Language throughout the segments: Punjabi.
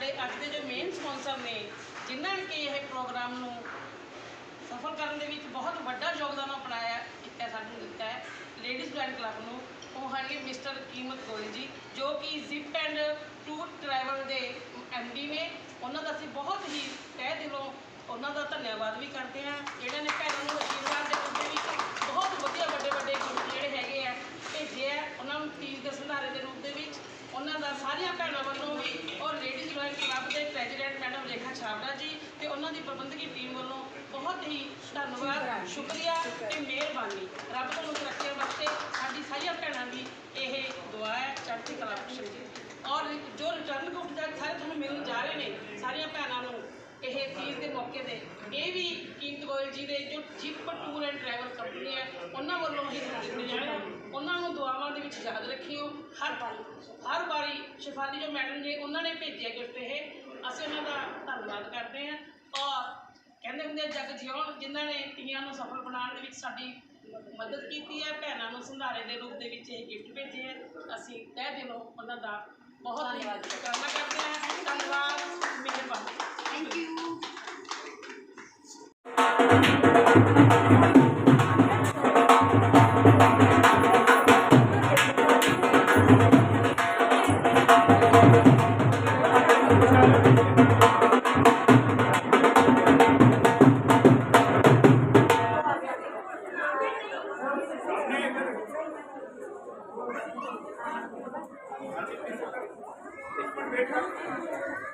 ਸਾਡੇ ਅੱਜ ਦੇ ਜੋ ਮੇਨ ਸਪਾਂਸਰ ਨੇ, ਜਿਨ੍ਹਾਂ ਨੇ ਕਿ ਇਹ ਪ੍ਰੋਗਰਾਮ ਨੂੰ ਸਫਲ ਕਰਨ ਦੇ ਵਿੱਚ ਬਹੁਤ ਵੱਡਾ ਯੋਗਦਾਨ ਅਪਣਾਇਆ ਕੀਤਾ ਸਾਨੂੰ ਦਿੱਤਾ ਹੈ। ਲੇਡੀਜ਼ ਬੈਂਡ ਕਲੱਬ ਨੂੰ, ਉਹ ਹਨ ਮਿਸਟਰ ਕੀਮਤ ਗੋਇਲ ਜੀ, ਜੋ ਕਿ ਜ਼ਿਪ ਐਂਡ ਟੂਰ ਟਰੈਵਲ ਦੇ ਐਮਡੀ ਨੇ। ਉਹਨਾਂ ਦਾ ਅਸੀਂ ਬਹੁਤ ਹੀ ਤਹਿ ਦਿਲੋਂ ਉਹਨਾਂ ਦਾ ਧੰਨਵਾਦ ਵੀ ਕਰਦੇ ਹਾਂ। ਜਿਹੜੇ ਨੇ ਭੈਣਾਂ ਨੂੰ ਅਸ਼ੀਰਵਾਦ ਦੇ ਰੂਪ ਦੇ ਵਿੱਚ ਬਹੁਤ ਵਧੀਆ ਵੱਡੇ ਵੱਡੇ ਗਿਫਟ ਜਿਹੜੇ ਹੈਗੇ ਆ, ਭੇਜੇ ਆ। ਉਹਨਾਂ ਨੂੰ ਤੀਜ ਦੇ ਸੰਧਾਰੇ ਦੇ ਰੂਪ ਦੇ ਵਿੱਚ ਉਹਨਾਂ ਦਾ ਸਾਰੀਆਂ ਭੈਣਾਂ ਵੱਲੋਂ ਵੀ ਔਰ ਲੇਡੀਜ਼ ਰੋਇਲ ਕਲੱਬ ਦੇ ਪ੍ਰੈਜ਼ੀਡੈਂਟ ਮੈਡਮ ਰੇਖਾ ਛਾਬੜਾ ਜੀ ਤੇ ਉਹਨਾਂ ਦੀ ਪ੍ਰਬੰਧਕੀ ਟੀਮ ਵੱਲੋਂ ਬਹੁਤ ਹੀ ਧੰਨਵਾਦ ਸ਼ੁਕਰੀਆ ਤੇ ਮਿਹਰਬਾਨੀ। ਰੱਬ ਤੁਹਾਨੂੰ ਤਰੱਕੀਆਂ ਵਾਸਤੇ ਸਾਡੀ ਸਾਰੀਆਂ ਭੈਣਾਂ ਦੀ ਇਹ ਦੁਆ ਹੈ ਚੜ੍ਹਦੀ ਕਲਾ ਬਖਸ਼ਣ ਜੀ ਔਰ ਜੋ ਰਿਟਰਨ ਗਿਫਟ ਦਾ ਸਾਰੇ ਤੁਹਾਨੂੰ ਮਿਲਣ ਜਾ ਰਹੇ ਨੇ ਸਾਰੀਆਂ ਭੈਣਾਂ ਨੂੰ ਇਹ ਤੀਜ ਦੇ ਮੌਕੇ ਤੇ ਇਹ ਵੀ ਕੀਮਤ ਜੀ ਦੇ ਜੋ zip tour and travel company ਹੈ, ਉਹਨਾਂ ਵੱਲੋਂ ਹੀ ਦਿੱਤੇ ਜਾਣੇ। ਉਹਨਾਂ ਨੂੰ ਦੁਆਵਾਂ ਦੇ ਵਿੱਚ ਯਾਦ ਰੱਖਿਓ। ਹਰ ਹਰ ਵਾਰੀ ਸ਼ਿਫਾਲੀ ਜੋ ਮੈਡਮ ਨੇ ਉਹਨਾਂ ਨੇ ਭੇਜਿਆ ਗਿਫਟ ਇਹ। ਅਸੀਂ ਉਹਨਾਂ ਦਾ ਧੰਨਵਾਦ ਕਰਦੇ ਹਾਂ। ਔਰ ਕਹਿੰਦੇ ਹੁੰਦੇ ਆ, ਜਗ ਜਿਉਣ, ਜਿਨ੍ਹਾਂ ਨੇ ਤੀਆਂ ਨੂੰ ਸਫਲ ਬਣਾਉਣ ਦੇ ਵਿੱਚ ਸਾਡੀ ਮਦਦ ਕੀਤੀ ਹੈ, ਭੈਣਾਂ ਨੂੰ ਸੰਧਾਰੇ ਦੇ ਰੂਪ ਦੇ ਵਿੱਚ ਇਹ ਗਿਫਟ ਭੇਜੇ ਹੈ। ਅਸੀਂ ਤਹਿ ਦਿਲੋਂ ਉਹਨਾਂ ਦਾ ਬਹੁਤ ਹੀ ਸ਼ੁਕਰਾਨਾ ਕਰਦੇ ਹਾਂ। ਧੰਨਵਾਦ, ਮਿਹਰਬਾਨੀ। ਥੈਂਕ ਯੂ ਜਿਹੜੇ ਦੋ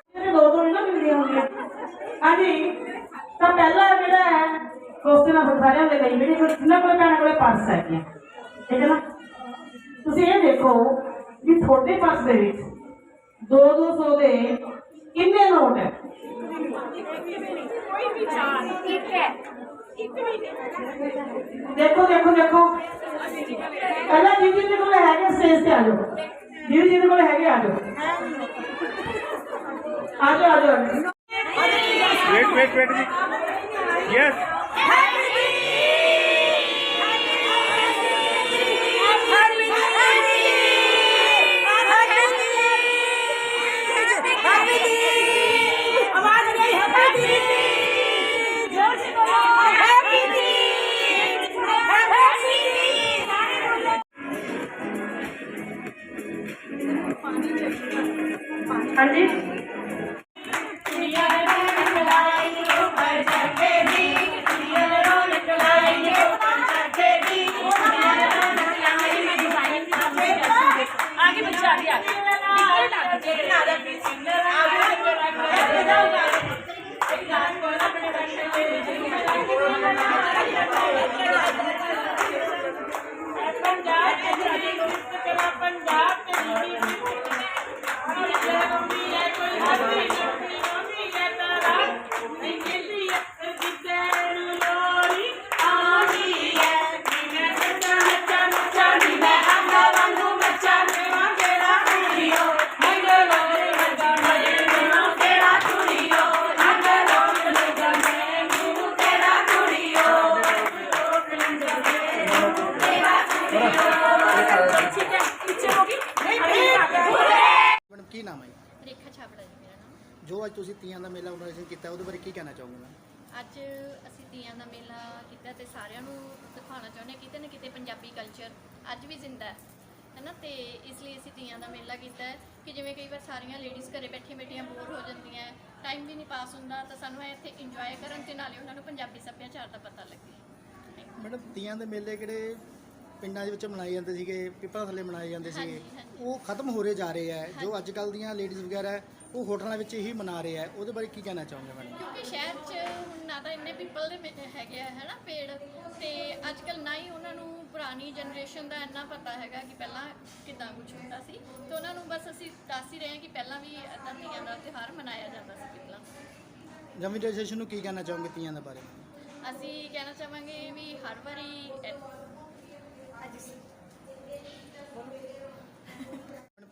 ਕੋਸਟਨਾ ਸਾਰਿਆਂ ਦੇ ਲਈ ਮੇਰੇ ਕੋਲ ਜਿੰਨਾ ਕੋਲ ਭੈਣਾਂ ਕੋਲੇ ਪਰਸ ਹੈਗੀਆਂ। ਠੀਕ ਹੈ ਨਾ? ਤੁਸੀਂ ਇਹ ਦੇਖੋ ਵੀ ਤੁਹਾਡੇ ਪਰਸ ਦੇ ਵਿੱਚ 2-200 ਦੇ ਕਿੰਨੇ ਨੋਟ ਹੈ? ਦੇਖੋ ਦੇਖੋ ਦੇਖੋ। ਪਹਿਲਾਂ ਜਿਹਦੇ ਜਿਹਦੇ ਕੋਲ ਹੈਗੇ ਸਟੇਜ ਤੇ ਆ ਜਾਓ। ਜਿਹਦੇ ਜਿਹਦੇ ਕੋਲ ਹੈਗੇ ਆ ਜਾਓ। ਆ ਜਾਓ ਆ ਜਾਓ। Wait, wait, wait. Yes. Amen. ਚਾਹੁੰਦੇ ਹਾਂ ਕਿਤੇ ਨਾ ਕਿਤੇ ਪੰਜਾਬੀ ਕਲਚਰ ਅੱਜ ਵੀ ਜ਼ਿੰਦਾ ਹੈ ਹੈਨਾ? ਤੇ ਇਸ ਲਈ ਅਸੀਂ ਤੀਆਂ ਦਾ ਮੇਲਾ ਕੀਤਾ ਹੈ ਕਿ ਜਿਵੇਂ ਕਈ ਵਾਰ ਸਾਰੀਆਂ ਲੇਡੀਜ਼ ਘਰੇ ਬੈਠੀਆਂ ਬੈਠੀਆਂ ਬੋਰ ਹੋ ਜਾਂਦੀਆਂ ਟਾਈਮ ਵੀ ਨਹੀਂ ਪਾਸ ਹੁੰਦਾ ਤਾਂ ਸਾਨੂੰ ਇੱਥੇ ਇੰਜੋਏ ਕਰਨ ਤੇ ਨਾਲੇ ਉਹਨਾਂ ਨੂੰ ਪੰਜਾਬੀ ਸੱਭਿਆਚਾਰ ਦਾ ਪਤਾ ਲੱਗੇ। ਮੈਡਮ ਤੀਆਂ ਦੇ ਮੇਲੇ ਕਿਹੜੇ ਪਿੰਡਾਂ ਦੇ ਵਿੱਚ ਮਨਾਏ ਜਾਂਦੇ ਸੀਗੇ ਪਿੱਪਲਾਂ ਥੱਲੇ ਮਨਾਏ ਜਾਂਦੇ ਸੀਗੇ। ਉਹ ਖਤਮ ਹੋ ਰਹੇ ਜਾ ਰਹੇ ਹੈ ਜੋ ਅੱਜ ਕੱਲ ਦੀਆਂ ਲੇਡੀਜ਼ ਵਗੈਰਾ ਉਹ ਹੋਟਲਾਂ ਵਿੱਚ ਹੀ ਮਨਾ ਰਹੇ ਹੈ। ਉਹਦੇ ਬਾਰੇ ਕੀ ਕਹਿਣਾ ਚਾਹੋਗੇ ਮੈਡਮ? ਕਿਉਂਕਿ ਸ਼ਹਿਰ 'ਚ ਨਾ ਤਾਂ ਇੰਨੇ ਪੀਪਲ ਦੇ ਮੇ- ਹੈਗੇ ਆ ਹੈਨਾ ਪੇੜ। ਤੇ ਅੱਜ ਕੱਲ ਨਾ ਹੀ ਉਹਨਾਂ ਨੂੰ ਪੁਰਾਣੀ ਜਨਰੇਸ਼ਨ ਦਾ ਇੰਨਾ ਪਤਾ ਹੈਗਾ ਕਿ ਪਹਿਲਾਂ ਕਿਦਾਂ ਕੁਝ ਹੁੰਦਾ ਸੀ। ਤੇ ਉਹਨਾਂ ਨੂੰ ਬਸ ਅਸੀਂ ਦੱਸ ਹੀ ਰਹੇ ਹਾਂ ਕਿ ਪਹਿਲਾਂ ਵੀ ਏਦਾਂ ਤੀਆਂ ਦਾ ਤਿਉਹਾਰ ਮਨਾਇਆ ਜਾਂਦਾ ਸੀ ਪਹਿਲਾਂ ਜਨਰੇਸ਼ਨ ਨੂੰ ਕੀ ਕਹਿਣਾ ਚਾਹੋਗੇ ਤੀਆਂ ਦੇ ਬਾਰੇ? ਅਸੀਂ ਕਹਿਣਾ ਚਾਹਾਂਗੇ ਵੀ ਹਰ ਵਾਰੀ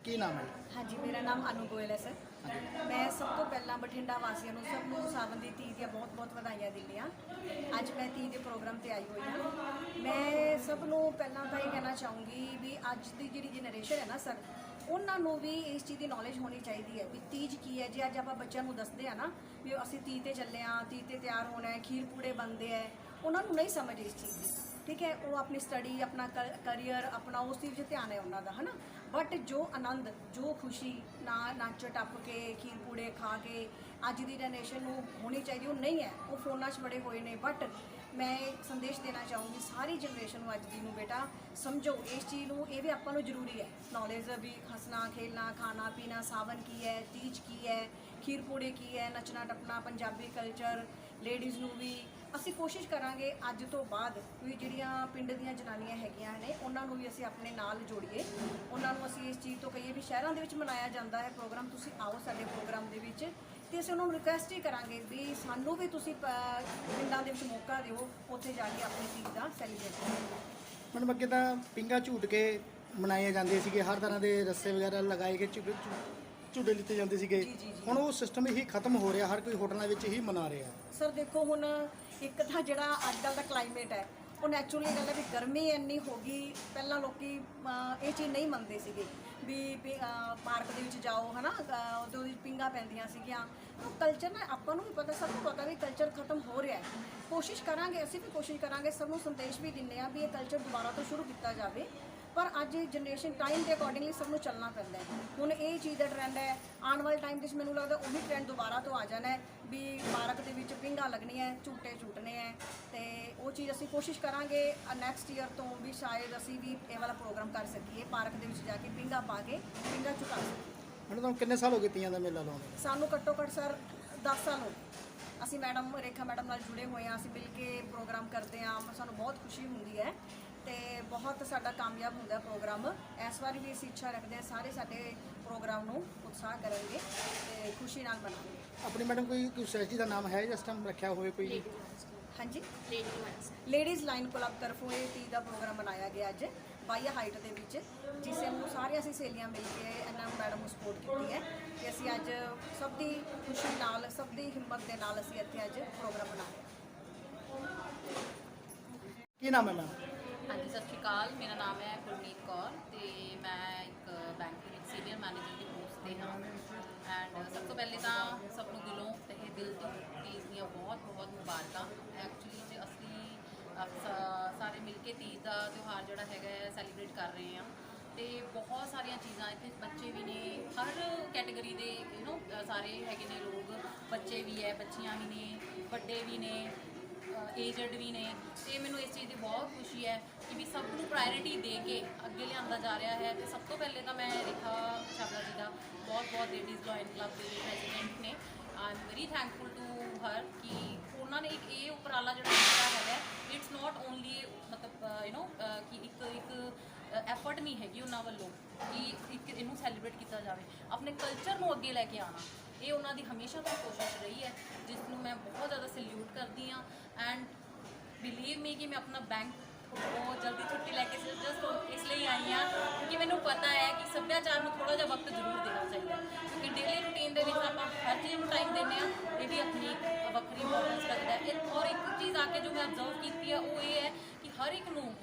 ਕੀ ਨਾਮ ਹੈ? ਹਾਂਜੀ ਮੇਰਾ ਨਾਮ ਅਨੂ ਗੋਇਲ ਹੈ ਸਰ। ਮੈਂ ਸਭ ਤੋਂ ਪਹਿਲਾਂ ਬਠਿੰਡਾ ਵਾਸੀਆਂ ਨੂੰ ਸਭ ਨੂੰ ਸਾਵਨ ਦੀ ਤੀਜ ਦੀਆਂ ਬਹੁਤ-ਬਹੁਤ ਵਧਾਈਆਂ ਦਿੰਦੀ ਹਾਂ। ਅੱਜ ਮੈਂ ਤੀਜ ਦੇ ਪ੍ਰੋਗਰਾਮ ਤੇ ਆਈ ਹੋਈ ਹਾਂ। ਮੈਂ ਸਭ ਨੂੰ ਪਹਿਲਾਂ ਤਾਂ ਇਹ ਕਹਿਣਾ ਚਾਹੂੰਗੀ ਵੀ ਅੱਜ ਦੀ ਜਿਹੜੀ ਜਨਰੇਸ਼ਨ ਹੈ ਨਾ ਸਰ, ਉਹਨਾਂ ਨੂੰ ਵੀ ਇਸ ਚੀਜ਼ ਦੀ ਨੌਲੇਜ ਹੋਣੀ ਚਾਹੀਦੀ ਹੈ ਵੀ ਤੀਜ ਕੀ ਹੈ। ਜੇ ਅੱਜ ਆਪਾਂ ਬੱਚਿਆਂ ਨੂੰ ਦੱਸਦੇ ਆ ਨਾ ਵੀ ਅਸੀਂ ਤੀਜ ਤੇ ਚੱਲੇ ਆ ਤੀਜ ਤੇ ਤਿਆਰ ਹੋਣਾ ਹੈ, ਖੀਰ ਪੂੜੇ ਬਣਦੇ ਹੈ, ਉਹਨਾਂ ਨੂੰ ਨਹੀਂ ਸਮਝ ਇਸ ਚੀਜ਼ ਦੀ। ਠੀਕ ਹੈ, ਉਹ ਆਪਣੀ ਸਟੱਡੀ ਆਪਣਾ ਕਰੀਅਰ ਆਪਣਾ ਉਸ ਚੀਜ਼ 'ਚ ਧਿਆਨ ਹੈ ਉਹਨਾਂ ਦਾ, ਹਨਾ? ਬਟ ਜੋ ਆਨੰਦ, ਜੋ ਖੁਸ਼ੀ, ਨਾ, ਨੱਚ ਟੱਪ ਕੇ, ਖੀਰ ਪੂੜੇ ਖਾ ਕੇ, ਅੱਜ ਦੀ ਜਨਰੇਸ਼ਨ ਨੂੰ ਹੋਣੀ ਚਾਹੀਦੀ, ਉਹ ਨਹੀਂ ਹੈ। ਉਹ ਫੋਨਾਂ 'ਚ ਬੜੇ ਹੋਏ ਨੇ ਬਟ ਮੈਂ ਸੰਦੇਸ਼ ਦੇਣਾ ਚਾਹੂੰਗੀ ਸਾਰੀ ਜਨਰੇਸ਼ਨ ਨੂੰ ਅੱਜ ਦੀ ਨੂੰ, ਬੇਟਾ, ਸਮਝੋ, ਇਸ ਚੀਜ਼ ਨੂੰ, ਇਹ ਵੀ ਆਪਾਂ ਨੂੰ ਜ਼ਰੂਰੀ ਹੈ। ਨੌਲੇਜ ਵੀ, ਹੱਸਣਾ, ਖੇਲਣਾ, ਖਾਣਾ, ਪੀਣਾ, ਸਾਵਨ ਕੀ ਹੈ, ਤੀਜ ਕੀ ਹੈ, ਖੀਰ ਪੂੜੇ ਕੀ ਹੈ, ਨੱਚਣਾ, ਟੱਪਣਾ, ਪੰਜਾਬੀ ਕਲਚਰ ਲੇਡੀਜ਼ ਨੂੰ ਵੀ ਅਸੀਂ ਕੋਸ਼ਿਸ਼ ਕਰਾਂਗੇ ਅੱਜ ਤੋਂ ਬਾਅਦ ਵੀ ਜਿਹੜੀਆਂ ਪਿੰਡ ਦੀਆਂ ਜਨਾਨੀਆਂ ਹੈਗੀਆਂ ਨੇ, ਉਹਨਾਂ ਨੂੰ ਵੀ ਅਸੀਂ ਆਪਣੇ ਨਾਲ ਜੋੜੀਏ। ਉਹਨਾਂ ਨੂੰ ਅਸੀਂ ਇਸ ਚੀਜ਼ ਤੋਂ ਕਹੀਏ ਵੀ ਸ਼ਹਿਰਾਂ ਦੇ ਵਿੱਚ ਮਨਾਇਆ ਜਾਂਦਾ ਹੈ ਪ੍ਰੋਗਰਾਮ, ਤੁਸੀਂ ਆਓ ਸਾਡੇ ਪ੍ਰੋਗਰਾਮ ਦੇ ਵਿੱਚ ਤੇ ਅਸੀਂ ਉਹਨਾਂ ਨੂੰ ਰਿਕੁਐਸਟ ਹੀ ਕਰਾਂਗੇ ਵੀ ਸਾਨੂੰ ਵੀ ਤੁਸੀਂ ਪਿੰਡਾਂ ਦੇ ਵਿੱਚ ਮੌਕਾ ਦਿਓ, ਉੱਥੇ ਜਾ ਕੇ ਆਪਣੀ ਚੀਜ਼ ਦਾ ਸੈਲੀਬ੍ਰੇਟ ਕਰੋ। ਮੈਨੂੰ ਅੱਗੇ ਤਾਂ ਪਿੰਗਾ ਝੂਟ ਕੇ ਮਨਾਏ ਜਾਂਦੇ ਸੀਗੇ, ਹਰ ਤਰ੍ਹਾਂ ਦੇ ਰੱਸੇ ਵਗੈਰਾ ਲਗਾਏ ਕੇ ਝੂਟੇ ਲਿੱਤੇ ਜਾਂਦੇ ਸੀਗੇ। ਹੁਣ ਉਹ ਸਿਸਟਮ ਹੀ ਖਤਮ ਹੋ ਰਿਹਾ ਹਰ ਕੋਈ ਹੋਟਲਾਂ ਵਿੱਚ ਹੀ ਮਨਾ ਰਿਹਾ। ਸਰ ਦੇਖੋ ਹੁਣ ਇੱਕ ਤਾਂ ਜਿਹੜਾ ਅੱਜ ਕੱਲ੍ਹ ਦਾ ਕਲਾਈਮੇਟ ਹੈ ਉਹ ਨੈਚੁਰਲੀ ਗੱਲ ਹੈ ਵੀ ਗਰਮੀ ਇੰਨੀ ਹੋ ਗਈ ਪਹਿਲਾਂ ਲੋਕੀ ਅਹ, ਇਹ ਚੀਜ਼ ਨਹੀਂ ਮੰਨਦੇ ਸੀਗੇ ਵੀ ਵੀ, ਅਹ, ਪਾਰਕ ਦੇ ਵਿੱਚ ਜਾਓ ਹਨਾ ਅਹ, ਉਹਦੇ ਵਿੱਚ ਪਿੰਗਾ ਪੈਂਦੀਆਂ ਸੀਗੀਆਂ। ਉਹ ਕਲਚਰ ਨਾ ਆਪਾਂ ਨੂੰ ਵੀ ਪਤਾ ਸਭ ਨੂੰ ਪਤਾ ਵੀ ਕਲਚਰ ਖਤਮ ਹੋ ਰਿਹਾ ਹੈ। ਕੋਸ਼ਿਸ਼ ਕਰਾਂਗੇ ਅਸੀਂ ਵੀ ਕੋਸ਼ਿਸ਼ ਕਰਾਂਗੇ ਸਭ ਨੂੰ ਸੰਦੇਸ਼ ਵੀ ਦਿੰਦੇ ਆ ਵੀ ਇਹ ਕਲਚਰ ਦੁਬਾਰਾ ਤੋਂ ਸ਼ੁਰੂ ਕੀਤਾ ਜਾਵੇ। ਪਰ ਅੱਜ ਜਨਰੇਸ਼ਨ ਟਾਈਮ ਦੇ ਅਕੋਰਡਿੰਗਲੀ ਸਭ ਨੂੰ ਚੱਲਣਾ ਪੈਂਦਾ ਹੈ। ਹੁਣ ਇਹ ਚੀਜ਼ ਦਾ ਟ੍ਰੈਂਡ ਹੈ ਆਉਣ ਵਾਲੇ ਟਾਈਮ ਵਿੱਚ ਮੈਨੂੰ ਲੱਗਦਾ ਉਹੀ ਟ੍ਰੈਂਡ ਦੁਬਾਰਾ ਤੋਂ ਆ ਜਾਣਾ ਹੈ ਵੀ ਪਾਰਕ ਦੇ ਵਿੱਚ ਪਿੰਗਾ ਲੱਗਣੀਆਂ ਹੈ ਝੂਟੇ ਝੂਟਣੇ ਹੈ ਤੇ ਉਹ ਚੀਜ਼ ਅਸੀਂ ਕੋਸ਼ਿਸ਼ ਕਰਾਂਗੇ ਨੈਕਸਟ ਈਅਰ ਤੋਂ ਵੀ ਸ਼ਾਇਦ ਅਸੀਂ ਵੀ ਇਹ ਵਾਲਾ ਪ੍ਰੋਗਰਾਮ ਕਰ ਸਕੀਏ ਪਾਰਕ ਦੇ ਵਿੱਚ ਜਾ ਕੇ ਪਿੰਗਾ ਪਾ ਕੇ ਪਿੰਗਾ ਝੁਕਾ ਸਕੀਏ। ਮੈਨੂੰ ਤਾਂ ਕਿੰਨੇ ਸਾਲ ਹੋ ਗਏ ਤੀਆਂ ਦਾ ਮੇਲਾ ਲਾਉਂਦੇ ਸਾਨੂੰ ਘੱਟੋ ਘੱਟ ਸਰ 10 ਸਾਲ ਹੋ ਗਏ। ਅਸੀਂ ਮੈਡਮ ਰੇਖਾ ਮੈਡਮ ਨਾਲ ਜੁੜੇ ਹੋਏ ਹਾਂ ਅਸੀਂ ਮਿਲ ਕੇ ਪ੍ਰੋਗਰਾਮ ਕਰਦੇ ਹਾਂ ਸਾਨੂੰ ਬਹੁਤ ਖੁਸ਼ੀ ਹੁੰਦੀ ਹੈ। ਤੇ ਬਹੁਤ ਸਾਡਾ ਕਾਮਯਾਬ ਹੁੰਦਾ ਪ੍ਰੋਗਰਾਮ। ਇਸ ਵਾਰ ਵੀ ਅਸੀਂ ਇੱਛਾ ਰੱਖਦੇ ਹਾਂ ਸਾਰੇ ਸਾਡੇ ਪ੍ਰੋਗਰਾਮ ਨੂੰ ਉਤਸ਼ਾਹ ਕਰਨਗੇ ਤੇ ਖੁਸ਼ੀ ਨਾਲ ਮਨਾਉਣਗੇ ਆਪਣੀ ਮੈਡਮ ਕੋਈ ਕੋਈ ਸੋਸਾਇਟੀ ਦਾ ਨਾਮ ਹੈ ਜਿਸ ਟਾਈਮ ਰੱਖਿਆ ਹੋਵੇ ਕੋਈ? ਹਾਂਜੀ? ਲੇਡੀਜ਼ ਲਾਈਨ ਕਲੱਬ ਤਰਫੋਂ ਇਹ ਤੀਜ ਦਾ ਪ੍ਰੋਗਰਾਮ ਮਨਾਇਆ ਗਿਆ ਅੱਜ ਬਾਈਆ ਹਾਈਟ ਦੇ ਵਿੱਚ ਜਿਸ ਨੂੰ ਸਾਰੀਆਂ ਅਸੀਂ ਸਹੇਲੀਆਂ ਮਿਲ ਕੇ ਇਹਨਾਂ ਨੂੰ ਮੈਡਮ ਨੂੰ ਸਪੋਰਟ ਕੀਤੀ ਹੈ ਤੇ ਅਸੀਂ ਅੱਜ ਸਭ ਦੀ ਖੁਸ਼ੀ ਨਾਲ ਸਭ ਦੀ ਹਿੰਮਤ ਦੇ ਨਾਲ ਅਸੀਂ ਇੱਥੇ ਅੱਜ ਪ੍ਰੋਗਰਾਮ ਰਹੇ ਹਾਂ। ਕੀ ਨਾਮ ਹੈ ਮੈਮ? ਹਾਂਜੀ, ਸਤਿ ਸ਼੍ਰੀ ਅਕਾਲ। ਮੇਰਾ ਨਾਮ ਹੈ ਗੁਰਮੀਤ ਕੌਰ ਤੇ ਮੈਂ ਇੱਕ ਬੈਂਕ ਦੇ ਵਿੱਚ ਸੀਨੀਅਰ ਮੈਨੇਜਰ ਦੀ ਪੋਸਟ ਤੇ ਹਾਂ। ਐਂਡ ਸਭ ਤੋਂ ਪਹਿਲੇ ਤਾਂ ਸਭ ਨੂੰ ਦਿਲੋਂ ਤੇ ਦਿਲ ਤੋਂ ਤੀਜ ਦੀਆਂ ਬਹੁਤ ਬਹੁਤ ਮੁਬਾਰਕਾਂ। ਐਕਚੁਅਲੀ ਤੇ ਅਸੀਂ ਸਾਰੇ ਮਿਲ ਕੇ ਤੀਜ ਦਾ ਤਿਉਹਾਰ ਜਿਹੜਾ ਹੈਗਾ ਸੈਲੀਬ੍ਰੇਟ ਕਰ ਰਹੇ ਹਾਂ। ਤੇ ਬਹੁਤ ਸਾਰੀਆਂ ਚੀਜ਼ਾਂ ਇੱਥੇ ਬੱਚੇ ਵੀ ਨੇ, ਹਰ ਕੈਟਾਗਰੀ ਦੇ ਯੂ نو ਸਾਰੇ ਹੈਗੇ ਨੇ ਲੋਕ। ਬੱਚੇ ਵੀ ਹੈ, ਬੱਚੀਆਂ ਵੀ ਨੇ, ਵੱਡੇ ਵੀ ਨੇ। ਏਜਡ ਵੀ ਨੇ, ਤੇ ਮੈਨੂੰ ਇਸ ਚੀਜ਼ ਦੀ ਬਹੁਤ ਖੁਸ਼ੀ ਹੈ ਕਿ ਵੀ ਸਭ ਨੂੰ ਪ੍ਰਾਇੋਰਟੀ ਦੇ ਕੇ ਅੱਗੇ ਲਿਆਂਦਾ ਜਾ ਰਿਹਾ ਹੈ। ਤੇ ਸਭ ਤੋਂ ਪਹਿਲੇ ਤਾਂ ਮੈਂ ਰੇਖਾ ਛਾਬੜਾ ਜੀ ਦਾ ਬਹੁਤ ਬਹੁਤ ਲੇਡੀਜ਼ ਜੁਆਇੰਟ ਕਲੱਬ ਦੇ ਪ੍ਰੈਜ਼ੀਡੈਂਟ ਨੇ। I am very thankful to her ਕਿ ਉਹਨਾਂ ਨੇ ਇੱਕ ਇਹ ਉਪਰਾਲਾ ਜਿਹੜਾ ਕੀਤਾ ਹੈਗਾ ਇਟਸ ਨਾਟ ਓਨਲੀ ਮਤਲਬ ਯੂ نو ਕਿ ਇੱਕ ਇੱਕ ਐਫਰਟ ਨਹੀਂ ਹੈਗੀ ਉਹਨਾਂ ਵੱਲੋਂ ਕਿ ਇੱਕ ਇਹਨੂੰ ਸੈਲੀਬ੍ਰੇਟ ਕੀਤਾ ਜਾਵੇ। ਆਪਣੇ ਕਲਚਰ ਨੂੰ ਅੱਗੇ ਲੈ ਕੇ ਆਉਣਾ। ਇਹ ਉਹਨਾਂ ਦੀ ਹਮੇਸ਼ਾ ਤੋਂ ਕੋਸ਼ਿਸ਼ ਰਹੀ ਹੈ, ਜਿਸ ਨੂੰ ਮੈਂ ਬਹੁਤ ਜ਼ਿਆਦਾ ਸੈਲਿਊਟ ਕਰਦੀ ਹਾਂ ਐਂਡ ਬਿਲੀਵ ਮੀ ਕਿ ਮੈਂ ਆਪਣਾ ਬੈਂਕ ਬਹੁਤ ਜਲਦੀ ਛੁੱਟੀ ਲੈ ਕੇ ਜਸਟ ਇਸ ਲਈ ਆਈ ਹਾਂ ਕਿਉਂਕਿ ਮੈਨੂੰ ਪਤਾ ਹੈ ਕਿ ਸੱਭਿਆਚਾਰ ਨੂੰ ਥੋੜਾ ਜਿਹਾ ਵਕਤ ਜ਼ਰੂਰ ਦੇਣਾ ਚਾਹੀਦਾ ਕਿਉਂਕਿ ਡੇਲੀ ਰੂਟੀਨ ਦੇ ਵਿੱਚ ਆਪਾਂ ਹਰ ਚੀਜ਼ ਨੂੰ ਟਾਈਮ ਦਿੰਦੇ ਆ ਇਹ ਵੀ ਆਪਣੀ ਵੱਖਰੀ ਇੰਪੋਰਟੈਂਸ ਰੱਖਦਾ ਹੈ। ਇਹ ਔਰ ਇੱਕ ਚੀਜ਼ ਆ ਕੇ ਜੋ ਮੈਂ ਅਬਜ਼ਰਵ ਕੀਤੀ ਹੈ, ਉਹ ਇਹ ਹੈ ਕਿ ਹਰ ਇੱਕ ਨੂੰ,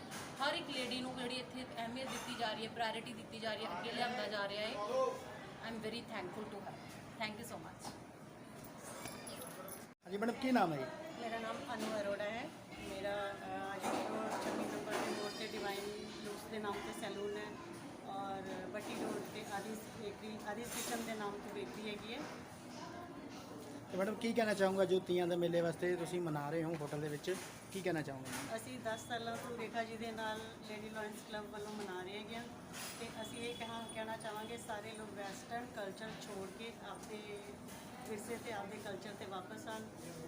ਹਰ ਇੱਕ ਲੇਡੀ ਨੂੰ ਜਿਹੜੀ ਇੱਥੇ ਅਹਿਮੀਅਤ ਦਿੱਤੀ ਜਾ ਰਹੀ ਹੈ ਪ੍ਰਾਇੋਰਟੀ ਦਿੱਤੀ ਜਾ ਰਹੀ ਹੈ, ਅੱਗੇ ਲਿਆਂਦਾ ਜਾ ਰਿਹਾ ਹੈ I am very thankful to her thank you so much ਹਾਂਜੀ ਮੈਡਮ ਕੀ ਨਾਮ ਹੈ ਜੀ? ਮੇਰਾ ਨਾਮ ਅਨੂ ਅਰੋੜਾ ਹੈ। ਮੇਰਾ ਅੱਜ ਤੋਂ 26 ਨੰਬਰ ਦੇ ਰੋਡ ਤੇ ਡਿਵਾਈਨ ਲੂਸ ਦੇ ਨਾਮ ਤੇ ਸੈਲੂਨ ਹੈ। ਔਰ ਬੱਟੀ ਰੋਡ ਤੇ ਆਦਿਸ ਬੇਕਰੀ ਆਦਿਸ ਕਿਚਨ ਦੇ ਨਾਮ ਤੇ ਬੇਕਰੀ ਹੈਗੀ ਹੈ। ਤੇ ਮੈਡਮ ਕੀ ਕਹਿਣਾ ਚਾਹੂੰਗਾ ਜੋ ਤੀਆਂ ਦੇ ਮੇਲੇ ਵਾਸਤੇ? ਤੁਸੀਂ ਮਨਾ ਰਹੇ ਹੋ ਹੋਟਲ ਦੇ ਵਿੱਚ। ਕੀ ਕਹਿਣਾ ਚਾਹੋਗੇ? ਅਸੀਂ 10 ਸਾਲਾਂ ਤੋਂ ਰੇਖਾ ਜੀ ਦੇ ਨਾਲ ਲੇਡੀ ਲਾਇਨਸ ਕਲੱਬ ਵੱਲੋਂ ਮਨਾ ਰਹੇ ਹੈਗੇ ਹਾਂ। ਤੇ ਅਸੀਂ ਇਹ ਕਹਾਂ ਕਹਿਣਾ ਚਾਹਾਂਗੇ ਸਾਰੇ ਲੋਕ ਵੈਸਟਰਨ ਕਲਚਰ ਛੋੜ ਕੇ ਆਪਦੇ ਵਿਰਸੇ ਤੇ ਆਪਦੇ ਕਲਚਰ ਤੇ ਵਾਪਸ ਆਉਣ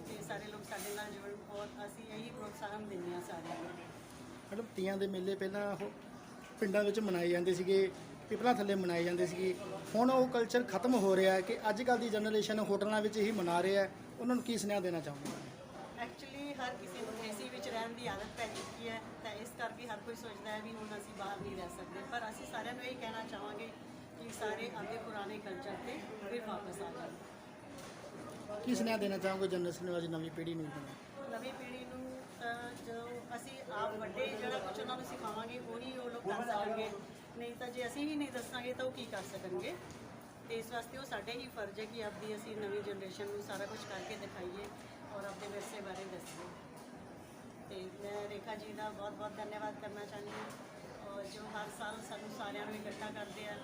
ਤੇ ਸਾਰੇ ਲੋਕ ਸਾਡੇ ਨਾਲ ਜੁੜਨ ਔਰ ਅਸੀਂ ਇਹੀ ਪ੍ਰੋਤਸਾਹਨ ਦਿੰਦੇ ਹਾਂ ਸਾਰਿਆਂ ਨੂੰ। ਮੈਡਮ ਤੀਆਂ ਦੇ ਮੇਲੇ ਪਹਿਲਾਂ ਉਹ ਪਿੰਡਾਂ ਵਿੱਚ ਮਨਾਏ ਜਾਂਦੇ ਸੀਗੇ। ਪਿਪਲਾਂ ਥੱਲੇ ਮਨਾਏ ਜਾਂਦੇ ਸੀਗੇ। ਹੁਣ ਉਹ ਕਲਚਰ ਖਤਮ ਹੋ ਰਿਹਾ ਹੈ ਕਿ ਅੱਜ ਕੱਲ੍ਹ ਦੀ ਜਨਰੇਸ਼ਨ ਹੋਟਲਾਂ ਵਿੱਚ ਹੀ ਮਨਾ ਰਿਹਾ ਹੈ। ਉਹਨਾਂ ਨੂੰ ਕੀ ਸੁਨੇਹਾ ਦੇਣਾ ਚਾਹੋਗੇ? ਐਕਚੁਅਲੀ ਹਰ ਕਿਸੇ ਨੂੰ ਏਸੀ ਵਿੱਚ ਰਹਿਣ ਦੀ ਆਦਤ ਪੈ ਚੁੱਕੀ ਹੈ ਤਾਂ ਇਸ ਕਰਕੇ ਹਰ ਕੋਈ ਸੋਚਦਾ ਹੈ ਵੀ ਹੁਣ ਅਸੀਂ ਬਾਹਰ ਨਹੀਂ ਰਹਿ ਸਕਦੇ। ਪਰ ਅਸੀਂ ਸਾਰਿਆਂ ਨੂੰ ਇਹ ਕਹਿਣਾ ਚਾਹਾਂਗੇ ਕਿ ਸਾਰੇ ਆਪਦੇ ਪੁਰਾਣੇ ਕਲਚਰ ਤੇ ਫਿਰ ਵਾਪਸ ਆ ਜਾਣ ਕੀ ਸੁਨੇਹਾ ਦੇਣਾ ਚਾਹੋਗੇ ਜਨਰੇਸ਼ਨ ਵਾਲੀ ਨਵੀਂ ਪੀੜ੍ਹੀ ਨੂੰ? ਨਵੀਂ ਪੀੜ੍ਹੀ ਨੂੰ ਜੋ ਅਸੀਂ ਆਪ ਵੱਡੇ ਜਿਹੜਾ ਕੁਝ ਉਹਨਾਂ ਨੂੰ ਸਿਖਾਵਾਂਗੇ ਉਹੀ ਉਹ ਲੋਕ ਕਰ ਸਕਣਗੇ ਨਹੀਂ ਤਾਂ ਜੇ ਅਸੀਂ ਹੀ ਨਹੀਂ ਦੱਸਾਂਗੇ ਤਾਂ ਉਹ ਕੀ ਕਰ ਸਕਣਗੇ? ਤੇ ਇਸ ਵਾਸਤੇ ਉਹ ਸਾਡੇ ਹੀ ਫਰਜ਼ ਹੈ ਕਿ ਆਪਦੀ ਅਸੀਂ ਨਵੀਂ ਜਨਰੇਸ਼ਨ ਨੂੰ ਸਾਰਾ ਕੁਝ ਕਰਕੇ ਦਿਖਾਈਏ ਔਰ ਆਪਣੇ ਵਿਰਸੇ ਬਾਰੇ ਦੱਸੀਏ। ਤੇ ਮੈਂ ਰੇਖਾ ਜੀ ਦਾ ਬਹੁਤ ਬਹੁਤ ਧੰਨਵਾਦ ਕਰਨਾ ਚਾਹੁੰਦੀ ਹਾਂ ਔਰ ਜੋ ਹਰ ਸਾਲ ਸਾਨੂੰ ਸਾਰਿਆਂ ਨੂੰ ਇਕੱਠਾ ਕਰਦੇ ਆ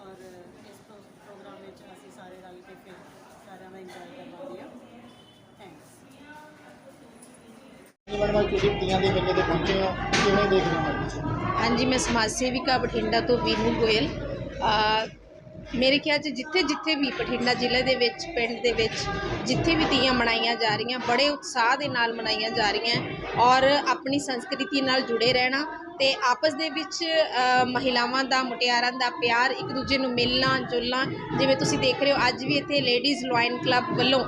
ਔਰ ਇਸ ਪ੍ਰੋ- ਪ੍ਰੋਗਰਾਮ ਵਿੱਚ ਅਸੀਂ ਸਾਰੇ ਰਲ ਕੇ ਫਿਰ ਸਾਰਿਆਂ ਦਾ ਇੰਜੋਏ ਕਰਵਾਉਂਦੇ ਹਾਂ। ਥੈਂਕਸ ਮੈਡਮ, ਅੱਜ ਤੁਸੀਂ ਤੀਆਂ ਦੇ ਮੇਲੇ ਤੇ ਪਹੁੰਚੇ ਹੋ, ਕਿਵੇਂ ਦੇਖ ਰਹੇ ਹੋ ਤੁਸੀਂ? ਹਾਂਜੀ, ਮੈਂ ਸਮਾਜ ਸੇਵਿਕਾ ਬਠਿੰਡਾ ਤੋਂ ਵੀਨੂ ਗੋਇਲ। ਅਹ ਮੇਰੇ ਖਿਆਲ 'ਚ ਜਿੱਥੇ ਜਿੱਥੇ ਵੀ ਬਠਿੰਡਾ ਜ਼ਿਲ੍ਹੇ ਦੇ ਵਿੱਚ, ਪਿੰਡ ਦੇ ਵਿੱਚ ਜਿੱਥੇ ਵੀ ਤੀਆਂ ਮਨਾਈਆਂ ਜਾ ਰਹੀਆਂ, ਬੜੇ ਉਤਸ਼ਾਹ ਦੇ ਨਾਲ ਮਨਾਈਆਂ ਜਾ ਰਹੀਆਂ ਔਰ ਆਪਣੀ ਸੰਸਕ੍ਰਿਤੀ ਨਾਲ ਜੁੜੇ ਰਹਿਣਾ ਤੇ ਆਪਸ ਦੇ ਵਿੱਚ ਅਹ ਮਹਿਲਾਵਾਂ ਦਾ, ਮੁਟਿਆਰਾਂ ਦਾ ਪਿਆਰ ਇੱਕ ਦੂਜੇ ਨੂੰ ਮਿਲਣਾ, ਜੁਲਣਾ, ਜਿਵੇਂ ਤੁਸੀਂ ਦੇਖ ਰਹੇ ਹੋ, ਅੱਜ ਵੀ ਇੱਥੇ ਲੇਡੀਜ਼ ਲਾਇਨ ਕਲੱਬ ਵੱਲੋਂ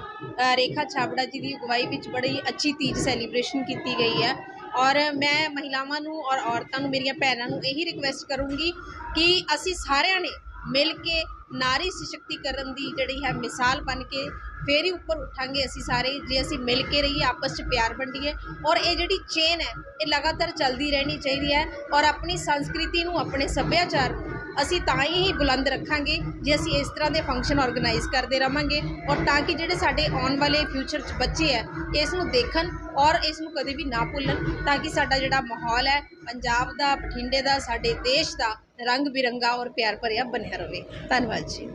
ਰੇਖਾ ਛਾਬੜਾ ਜੀ ਦੀ ਅਗਵਾਈ ਵਿੱਚ ਬੜੀ ਅੱਛੀ ਤੀਜ ਸੈਲੀਬ੍ਰੇਸ਼ਨ ਕੀਤੀ ਗਈ ਹੈ। ਔਰ ਮੈਂ ਮਹਿਲਾਵਾਂ ਨੂੰ ਔਰ ਔਰਤਾਂ ਨੂੰ, ਮੇਰੀਆਂ ਭੈਣਾਂ ਨੂੰ ਇਹੀ ਰਿਕਵੈਸਟ ਕਰੂੰਗੀ ਕਿ ਅਸੀਂ ਸਾਰਿਆਂ ਨੇ ਮਿਲ ਕੇ ਨਾਰੀ ਸਸ਼ਕਤੀਕਰਨ ਦੀ ਜਿਹੜੀ ਹੈ ਮਿਸਾਲ ਬਣ ਕੇ ਫੇਰ ਹੀ ਉੱਪਰ ਉੱਠਾਂਗੇ ਅਸੀਂ ਸਾਰੇ, ਜੇ ਅਸੀਂ ਮਿਲ ਕੇ ਰਹੀਏ, ਆਪਸ 'ਚ ਪਿਆਰ ਵੰਡੀਏ। ਔਰ ਇਹ ਜਿਹੜੀ ਚੇਨ ਹੈ, ਇਹ ਲਗਾਤਾਰ ਚੱਲਦੀ ਰਹਿਣੀ ਚਾਹੀਦੀ ਹੈ। ਔਰ ਆਪਣੀ ਸੰਸਕ੍ਰਿਤੀ ਨੂੰ, ਆਪਣੇ ਸੱਭਿਆਚਾਰ ਨੂੰ ਅਸੀਂ ਤਾਂ ਹੀ ਬੁਲੰਦ ਰੱਖਾਂਗੇ ਜੇ ਅਸੀਂ ਇਸ ਤਰ੍ਹਾਂ ਦੇ ਫੰਕਸ਼ਨ ਆਰਗੇਨਾਈਜ਼ ਕਰਦੇ ਰਵਾਂਗੇ ਔਰ ਤਾਂ ਕਿ ਜਿਹੜੇ ਸਾਡੇ ਆਉਣ ਵਾਲੇ ਫਿਊਚਰ 'ਚ ਬੱਚੇ ਹੈ ਇਸ ਨੂੰ ਦੇਖਣ ਔਰ ਇਸ ਨੂੰ ਕਦੇ ਵੀ ਨਾ ਭੁੱਲਣ ਤਾਂ ਕਿ ਸਾਡਾ ਜਿਹੜਾ ਮਾਹੌਲ ਹੈ ਪੰਜਾਬ ਦਾ ਬਠਿੰਡੇ ਦਾ ਸਾਡੇ ਦੇਸ਼ ਦਾ ਰੰਗ ਬਿਰੰਗਾ ਔਰ ਪਿਆਰ ਭਰਿਆ ਬਣਿਆ ਰਹੇ ਧੰਨਵਾਦ ਜੀ।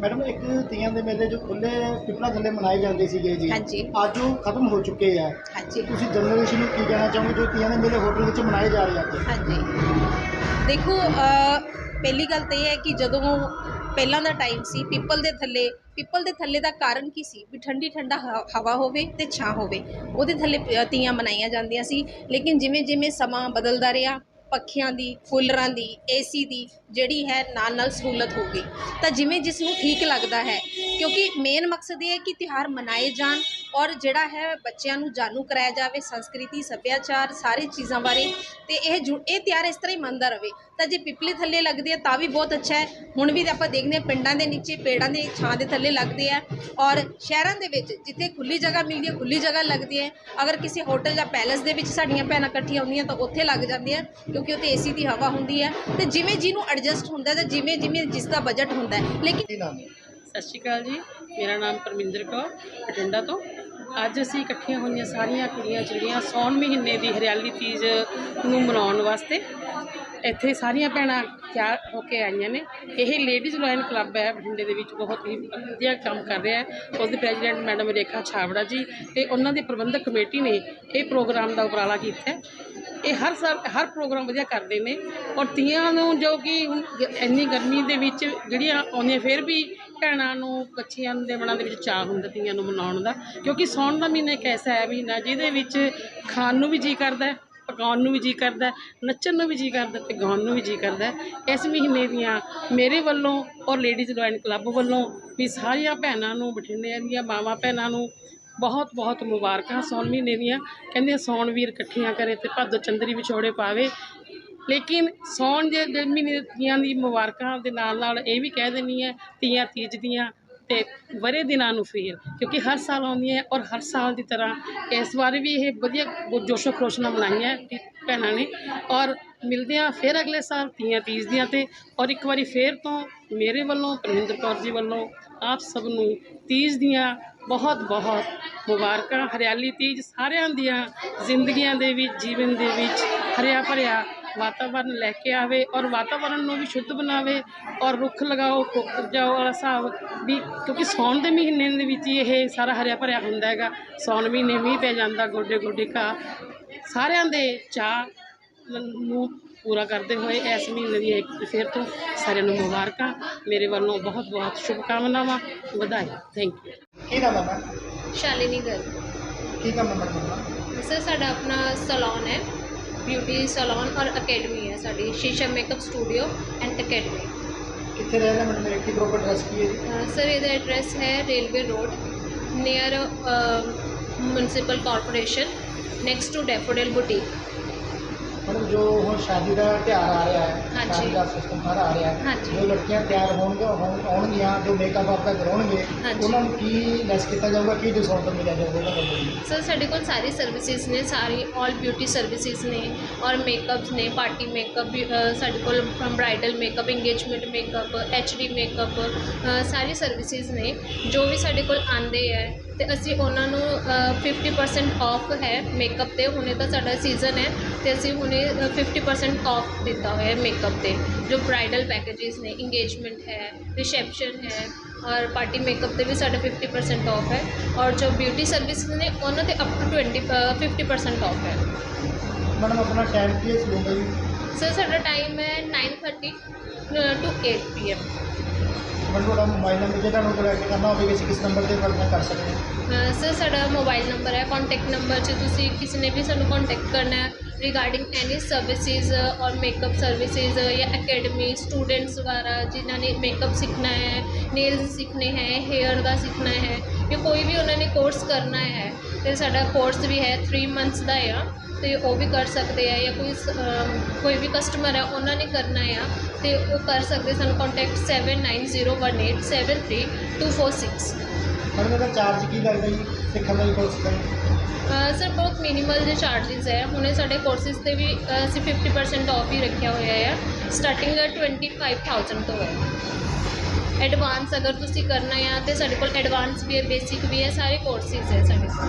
ਮੈਡਮ ਇੱਕ ਤੀਆਂ ਦੇ ਮੇਲੇ ਜੋ ਖੁੱਲੇ ਪਿਪਲਾ ਥੱਲੇ ਮਨਾਏ ਜਾਂਦੇ ਸੀਗੇ ਜੀ ਹਾਂਜੀ। ਅੱਜ ਉਹ ਖਤਮ ਹੋ ਚੁੱਕੇ ਆ। ਹਾਂਜੀ। ਤੁਸੀਂ ਜਨਰੇਸ਼ਨ ਨੂੰ ਕੀ ਕਹਿਣਾ ਚਾਹੋਗੇ ਜੋ ਤੀਆਂ ਦੇ ਮੇਲੇ ਹੋਟਲ ਵਿੱਚ ਮਨਾਏ ਜਾ ਰਹੇ ਆ ਅੱਜ? ਹਾਂਜੀ। ਦੇਖੋ ਅ, ਪਹਿਲੀ ਗੱਲ ਤਾਂ ਇਹ ਹੈ ਕਿ ਜਦੋਂ ਪਹਿਲਾਂ ਦਾ ਟਾਈਮ ਸੀ ਪਿੱਪਲ ਦੇ ਥੱਲੇ ਪਿੱਪਲ ਦੇ ਥੱਲੇ ਦਾ ਕਾਰਨ ਕੀ ਸੀ? ਵੀ ਠੰਡੀ ਠੰਡਾ ਹ- ਹਵਾ ਹੋਵੇ ਤੇ ਛਾਂ ਹੋਵੇ। ਉਹਦੇ ਥੱਲੇ ਪ- ਤੀਆਂ ਮਨਾਈਆਂ ਜਾਂਦੀਆਂ ਸੀ। ਲੇਕਿਨ ਜਿਵੇਂ ਜਿਵੇਂ ਸਮਾਂ ਬਦਲਦਾ ਰਿਹਾ, ਪੱਖੀਆਂ ਦੀ, ਕੂਲਰਾਂ ਦੀ ਏਸੀ ਦੀ, ਜਿਹੜੀ ਹੈ ਨਾਲ ਨਾਲ ਸਹੂਲਤ ਹੋ ਗਈ। ਤਾਂ ਜਿਵੇਂ ਜਿਸ ਨੂੰ ਠੀਕ ਲੱਗਦਾ ਹੈ, ਕਿਉਂਕਿ ਮੇਨ ਮਕਸਦ ਇਹ ਹੈ ਕਿ ਤਿਉਹਾਰ ਮਨਾਏ ਜਾਣ ਔਰ ਜਿਹੜਾ ਹੈ ਬੱਚਿਆਂ ਨੂੰ ਜਾਣੂ ਕਰਾਇਆ ਜਾਵੇ, ਸੰਸਕ੍ਰਿਤੀ, ਸੱਭਿਆਚਾਰ, ਸਾਰੇ ਚੀਜ਼ਾਂ ਬਾਰੇ। ਤੇ ਇਹ ਜੁ- ਇਹ ਤਿਉਹਾਰ ਇਸ ਤਰ੍ਹਾਂ ਹੀ ਮੰਨਦਾ ਰਵੇ ਤਾਂ ਜੇ ਪਿਪਲੇ ਥੱਲੇ ਲੱਗਦੇ ਆ ਤਾਂ ਵੀ ਬਹੁਤ ਅੱਛਾ ਹੈ। ਹੁਣ ਵੀ ਆਪਾਂ ਦੇਖਦੇ ਹਾਂ ਪਿੰਡਾਂ ਦੇ ਨੀਚੇ ਪੇੜਾਂ ਦੇ ਛਾਂ ਦੇ ਥੱਲੇ ਲੱਗਦੇ ਆ ਔਰ ਸ਼ਹਿਰਾਂ ਦੇ ਵਿੱਚ ਜਿੱਥੇ ਖੁੱਲੀ ਜਗ੍ਹਾ ਮਿਲਦੀ ਹੈ ਖੁੱਲੀ ਜਗ੍ਹਾ ਲੱਗਦੀ ਹੈ। ਅਗਰ ਕਿਸੇ ਹੋਟਲ ਜਾਂ ਪੈਲੇਸ ਦੇ ਵਿੱਚ ਸਾਡੀਆਂ ਭੈਣਾਂ ਇਕੱਠੀਆਂ ਹੁੰਦੀਆਂ ਤਾਂ ਉੱਥੇ ਲੱਗ ਜਾਂਦੇ ਆ ਕਿਉਂਕਿ ਉੱਥੇ ਏਸੀ ਦੀ ਹਵਾ ਹੁੰਦੀ ਹੈ ਤੇ ਜਿਵੇਂ ਜਿਹਨੂੰ ਐਡਜਸਟ ਹੁੰਦਾ ਹੈ ਤੇ ਜਿਵੇਂ ਜਿਵੇਂ ਜਿਸ ਦਾ ਬਜਟ ਹੁੰਦਾ ਹੈ। ਲੇਕਿਨ ਹੈ? ਸਤਿ ਸ਼੍ਰੀ ਅਕਾਲ ਜੀ ਮੇਰਾ ਨਾਮ ਪਰਮਿੰਦਰ ਕੌਰ ਬਠਿੰਡਾ ਤੋਂ। ਅੱਜ ਅਸੀਂ ਇਕੱਠੀਆਂ ਹੋਈਆਂ ਸਾਰੀਆਂ ਕੁੜੀਆਂ ਜਿਹੜੀਆਂ ਸੌਣ ਮਹੀਨੇ ਦੀ ਹਰਿਆਲੀ ਤੀਜ ਨੂੰ ਮਨਾਉਣ ਵਾਸਤੇ ਇੱਥੇ ਸਾਰੀਆਂ ਭੈਣਾਂ ਤਿਆਰ ਹੋ ਕੇ ਆਈਆਂ ਨੇ। ਇਹ ਲੇਡੀਜ਼ ਲਾਇਨ ਕਲੱਬ ਹੈ, ਬਠਿੰਡੇ ਦੇ ਵਿੱਚ ਬਹੁਤ ਹੀ ਵਧੀਆ ਕੰਮ ਕਰ ਰਿਹਾ ਹੈ। ਉਸਦੇ ਪ੍ਰੈਜ਼ੀਡੈਂਟ ਮੈਡਮ ਰੇਖਾ ਛਾਵੜਾ ਜੀ ਤੇ ਉਹਨਾਂ ਦੀ ਪ੍ਰਬੰਧਕ ਕਮੇਟੀ ਨੇ ਇਹ ਪ੍ਰੋਗਰਾਮ ਦਾ ਉਪਰਾਲਾ ਕੀਤਾ ਹੈ। ਇਹ ਹਰ ਸਾਲ, ਹਰ ਪ੍ਰੋਗਰਾਮ ਵਧੀਆ ਕਰਦੇ ਨੇ ਔਰ ਤੀਆਂ ਨੂੰ ਜੋ ਕਿ ਹੁਣ ਇੰਨੀ ਗਰਮੀ ਦੇ ਵਿੱਚ ਜਿਹੜੀਆਂ ਆਉਂਦੀਆਂ, ਫਿਰ ਵੀ ਭੈਣਾਂ ਨੂੰ, ਬੱਚਿਆਂ ਦੇ ਮਨਾਂ ਦੇ ਵਿੱਚ ਚਾਹ ਹੁੰਦਾ ਤੀਆਂ ਨੂੰ ਮਨਾਉਣ ਦਾ। ਕਿਉਂਕਿ ਸੌਣ ਦਾ ਮਹੀਨਾ ਇੱਕ ਐਸਾ ਹੈ ਮਹੀਨਾ ਜਿਹਦੇ ਵਿੱਚ ਖਾਣ ਨੂੰ ਵੀ ਜੀ ਕਰਦਾ ਪਕਾਉਣ ਨੂੰ ਵੀ ਜੀ ਕਰਦਾ, ਨੱਚਣ ਨੂੰ ਵੀ ਜੀ ਕਰਦਾ ਤੇ ਗਾਉਣ ਨੂੰ ਵੀ ਜੀ ਕਰਦਾ। ਇਸ ਮਹੀਨੇ ਦੀਆਂ ਮੇਰੇ ਵੱਲੋਂ ਔਰ ਲੇਡੀਜ਼ ਲਾਇਨ ਕਲੱਬ ਵੱਲੋਂ ਵੀ ਸਾਰੀਆਂ ਭੈਣਾਂ ਨੂੰ ਬਠਿੰਡੇ ਦੀਆਂ ਮਾਵਾਂ ਭੈਣਾਂ ਨੂੰ ਬਹੁਤ ਬਹੁਤ ਮੁਬਾਰਕਾਂ ਸੌਣ ਮਹੀਨੇ ਦੀਆਂ। ਕਹਿੰਦੇ ਸੌਣ ਵੀਰ ਇਕੱਠੀਆਂ ਕਰੇ ਤੇ ਭਾਦੋ ਚੰਦਰੀ ਵਿਛੋੜੇ ਪਾਵੇ। ਲੇਕਿਨ ਸੌਣ ਦੇ ਦੇ ਮਹੀਨੇ ਦੀਆਂ ਦੀ ਮੁਬਾਰਕਾਂ ਦੇ ਨਾਲ ਨਾਲ ਇਹ ਵੀ ਕਹਿ ਦੇਣੀ ਹੈ, ਤੀਆਂ ਤੀਜ ਦੀਆਂ ਤੇ ਵਰੇ ਦਿਨਾਂ ਨੂੰ ਫੇਰ, ਕਿਉਂਕਿ ਹਰ ਸਾਲ ਆਉਂਦੀਆਂ ਔਰ ਹਰ ਸਾਲ ਦੀ ਤਰ੍ਹਾਂ ਇਸ ਵਾਰ ਵੀ ਇਹ ਵਧੀਆ ਜੋਸ਼ੋ ਖਰੋਸ਼ ਨਾਲ ਮਨਾਈਆਂ ਭੈਣਾਂ ਨੇ ਔਰ ਮਿਲਦੇ ਹਾਂ ਫਿਰ ਅਗਲੇ ਸਾਲ ਤੀਆਂ ਤੀਜ ਦੀਆਂ ਤੇ ਔਰ ਇੱਕ ਵਾਰੀ ਫੇਰ ਤੋਂ ਮੇਰੇ ਵੱਲੋਂ, ਪਰਮਿੰਦਰ ਕੌਰ ਜੀ ਵੱਲੋਂ ਆਪ ਸਭ ਨੂੰ ਤੀਜ ਦੀਆਂ ਬਹੁਤ ਬਹੁਤ ਮੁਬਾਰਕਾਂ, ਹਰਿਆਲੀ ਤੀਜ ਸਾਰਿਆਂ ਦੀਆਂ ਜ਼ਿੰਦਗੀਆਂ ਦੇ ਵਿੱਚ, ਜੀਵਨ ਦੇ ਵਿੱਚ, ਹਰਿਆ ਭਰਿਆ ਵਾਤਾਵਰਨ ਲੈ ਕੇ ਆਵੇ ਔਰ ਵਾਤਾਵਰਨ ਨੂੰ ਵੀ ਸ਼ੁੱਧ ਬਣਾਵੇ ਔਰ ਰੁੱਖ ਲਗਾਓ ਉਪਜਾਓ ਵਾਲਾ ਹਿਸਾਬ ਵੀ ਕਿਉਂਕਿ ਸੌਣ ਦੇ ਮਹੀਨੇ ਦੇ ਵਿੱਚ ਹੀ ਇਹ ਸਾਰਾ ਹਰਿਆ ਭਰਿਆ ਹੁੰਦਾ ਹੈਗਾ। ਸੌਣ ਮਹੀਨੇ ਮੀਂਹ ਪੈ ਜਾਂਦਾ ਗੋਡੇ ਗੋਡੇ ਘਾਹ। ਸਾਰਿਆਂ ਦੇ ਚਾਅ ਨੂੰ ਪੂਰਾ ਕਰਦੇ ਹੋਏ ਇਸ ਮਹੀਨੇ ਦੀ ਇੱਕ ਫਿਰ ਤੋਂ ਸਾਰਿਆਂ ਨੂੰ ਮੁਬਾਰਕਾਂ। ਮੇਰੇ ਵੱਲੋਂ ਬਹੁਤ ਬਹੁਤ ਸ਼ੁਭਕਾਮਨਾਵਾਂ। ਵਧਾਈ। ਥੈਂਕ ਯੂ ਕੀ ਨਾਮ ਹੈ ਸ਼ਾਲਿਨੀ ਗਰ ਕੀ ਕੰਮ ਹੈ? ਸਰ ਸਾਡਾ ਆਪਣਾ ਸੈਲੂਨ ਹੈ। ਬਿਊਟੀ ਸੈਲੂਨ ਔਰ ਅਕੈਡਮੀ ਹੈ ਸਾਡੀ ਸ਼ੀਸ਼ਾ ਮੇਕਅਪ ਸਟੂਡੀਓ ਐਂਡ ਅਕੈਡਮੀ। ਕਿੱਥੇ ਰਹਿਣਾ ਮੈਡਮ ਮੇਰੇ ਕੀ ਪ੍ਰੋਪਰ ਐਡਰੈਸ ਕੀ ਹੈ ਜੀ? ਸਰ ਇਹਦਾ ਐਡਰੈਸ ਹੈ railway road near municipal corporation next to daffodil boutique ਜੋ ਹੁਣ ਸ਼ਾਦੀ ਦਾ ਤਿਉਹਾਰ ਆ ਰਿਹਾ ਹੈ ਹਾਂਜੀ। ਸ਼ਾਦੀ ਦਾ ਸਿਸਟਮ ਸਾਰਾ ਆ ਰਿਹਾ ਹੈ ਹਾਂਜੀ। ਜੋ ਲੜਕੀਆਂ ਤਿਆਰ ਹੋਣਗੇ ਹੋਣ- ਆਉਣਗੀਆਂ ਜੋ ਮੇਕਅਪ ਆਪਦਾ ਕਰਾਉਣਗੇ ਹਾਂਜੀ। ਉਹਨਾਂ ਨੂੰ ਕੀ ਲੈਸ ਕੀਤਾ ਜਾਊਗਾ ਕੀ ਡਿਸਕਾਊਂਟ ਮਿਲਿਆ ਜਾਊਗਾ ਉਹਨਾਂ ਨੂੰ ਸਰ ਸਾਡੇ ਕੋਲ ਸਾਰੀ ਸਰਵਿਸਿਜ਼ ਨੇ ਸਾਰੀ ਆਲ ਬਿਊਟੀ ਸਰਵਿਸਿਜ਼ ਨੇ ਔਰ ਮੇਕਅਪਸ ਨੇ ਪਾਰਟੀ ਮੇਕਅਪ ਸਾਡੇ ਕੋਲ bridal makeup engagement makeup HD makeup ਸਾਰੀ ਸਰਵਿਸਿਜ਼ ਨੇ ਜੋ ਵੀ ਸਾਡੇ ਕੋਲ ਆਂਦੇ ਹੈ ਤੇ ਅਸੀਂ ਉਹਨਾਂ ਨੂੰ ਅ, 50% ਆਫ ਹੈ ਮੇਕਅਪ ਤੇ। ਹੁਣੇ ਤਾਂ ਸਾਡਾ ਸੀਜ਼ਨ ਹੈ ਤੇ ਅਸੀਂ ਹੁਣੇ ਅ, 50% ਆਫ ਦਿੱਤਾ ਹੋਇਆ ਹੈ ਮੇਕਅਪ ਤੇ। ਜੋ ਬ੍ਰਾਈਡਲ ਪੈਕੇजेस ਨੇ ਇੰਗੇਜਮੈਂਟ ਹੈ ਰਿਸੈਪਸ਼ਨ ਹੈ ਔਰ ਪਾਰਟੀ ਮੇਕਅਪ ਤੇ ਵੀ ਸਾਡਾ 50% ਆਫ ਹੈ। ਔਰ ਜੋ ਬਿਊਟੀ ਸਰਵਿਸ ਨੇ ਉਹਨਾਂ ਤੇ ਅਪ ਟੂ 20 ਅ, 50% ਆਫ ਹੈ। ਮੈਡਮ ਆਪਣਾ ਟਾਈਮ ਕੀ ਹੈ ਸਰ ਸਾਡਾ ਟਾਈਮ ਹੈ 9:30 ਟੂ 8 ਪੀਐਮ ਮੈਨੂੰ ਤੁਹਾਡਾ ਮੋਬਾਈਲ ਨੰਬਰ ਜੇ ਤੁਹਾਨੂੰ ਕਨੈਕਟ ਕਰਨਾ ਹੋਵੇ ਕਿਸੇ ਕਿਸ ਨੰਬਰ ਤੇ ਤੁਹਾਡੇ ਕਰ ਸਕਦੇ? ਹਾਂ ਸਰ ਸਾਡਾ ਮੋਬਾਈਲ ਨੰਬਰ ਹੈ ਕੰਟੈਕਟ ਨੰਬਰ 'ਚ ਤੁਸੀਂ ਕਿਸੇ ਨੇ ਵੀ ਸਾਨੂੰ ਕੰਟੈਕਟ ਕਰਨਾ ਹੈ ਰਿਗਾਰਡਿੰਗ ਐਨੀ ਸਰਵਿਸਿਜ਼ ਔਰ ਮੇਕਅਪ ਸਰਵਿਸਿਜ਼ ਜਾਂ ਅਕੈਡਮੀ ਸਟੂਡੈਂਟਸ ਵਗੈਰਾ ਜਿਨ੍ਹਾਂ ਨੇ ਮੇਕਅਪ ਸਿੱਖਣਾ ਹੈ ਨੇਲਸ ਸਿੱਖਣੇ ਹੈ ਹੇਅਰ ਦਾ ਸਿੱਖਣਾ ਹੈ ਜਾਂ ਕੋਈ ਵੀ ਉਹਨਾਂ ਨੇ ਕੋਰਸ ਕਰਨਾ ਹੈ, ਤੇ ਸਾਡਾ ਕੋਰਸ ਵੀ ਹੈ 3 ਮੰਥਸ ਦਾ ਆ। ਤੇ ਉਹ ਵੀ ਕਰ ਸਕਦੇ ਆ ਜਾਂ ਕੋਈ ਕੋਈ ਵੀ ਕਸਟਮਰ ਹੈ ਉਹਨਾਂ ਨੇ ਕਰਨਾ ਆ ਤੇ ਉਹ ਕਰ ਸਕਦੇ ਸਾਨੂੰ ਕੰਟੈਕਟ 7901873246 ਮੈਡਮ ਇਹਦਾ ਚਾਰਜ ਕੀ ਲੱਗਦਾ ਜੀ? ਸਿੱਖਣ ਦਾ ਜੀ ਕੋਰਸ ਦਾ? ਸਰ ਬਹੁਤ ਮਿਨੀਮਲ ਜਿਹੇ ਚਾਰजेस ਹੈ ਹੁਣੇ ਸਾਡੇ ਕੋਰਸਿਸ ਤੇ ਵੀ ਅਸੀਂ 50% ਆਫ ਹੀ ਰੱਖਿਆ ਹੋਇਆ ਹੈ ਸਟਾਰਟਿੰਗ 25000 ਤੋਂ ਹੈ ਐਡਵਾਂਸ ਅਗਰ ਤੁਸੀਂ ਕਰਨਾ ਹੈ ਤੇ ਸਾਡੇ ਕੋਲ ਐਡਵਾਂਸ ਵੀ ਹੈ ਬੇਸਿਕ ਵੀ ਹੈ ਸਾਰੇ ਕੋਰਸਿਸ ਹੈ ਸਾਡੇ ਕੋਲ।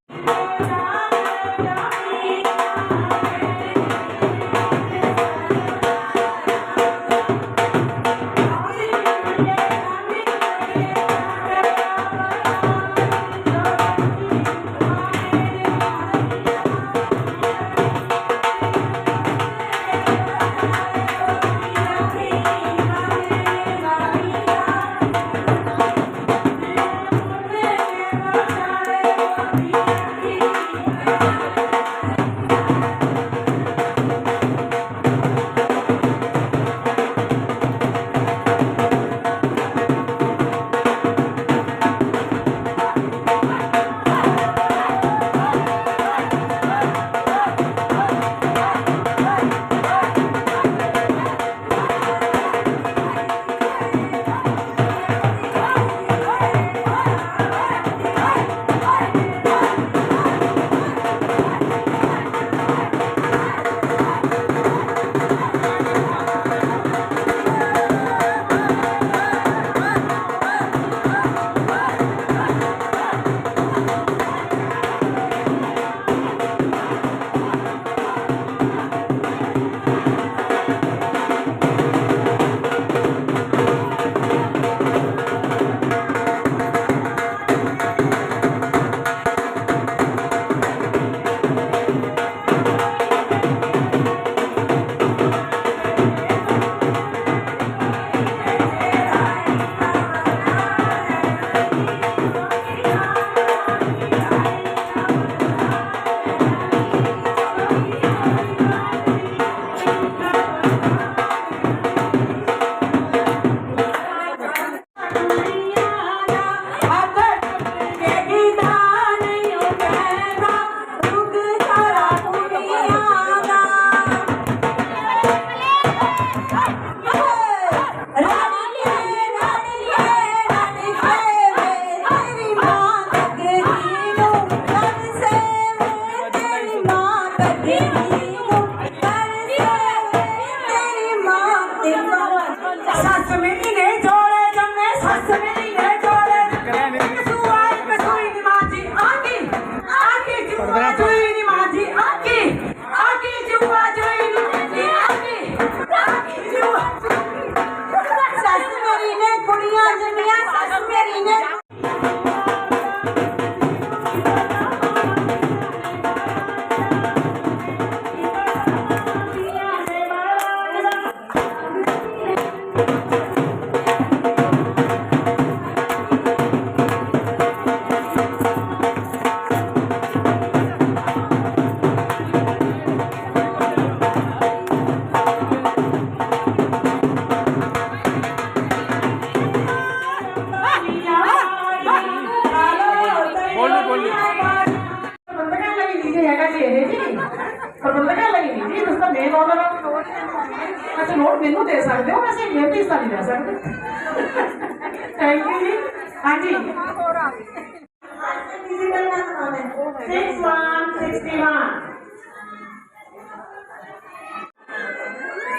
ਅੱਛਾ ਨੋਟ ਮੈਨੂੰ ਦੇ ਸਕਦੇ ਹੋ ਵੈਸੇ ਮੇਰੇ ਤੇ ਨਹੀਂ ਦੇ ਸਕਦੇ ਥੈਂਕ ਯੂ ਜੀ ਹਾਂਜੀ Six one sixty one.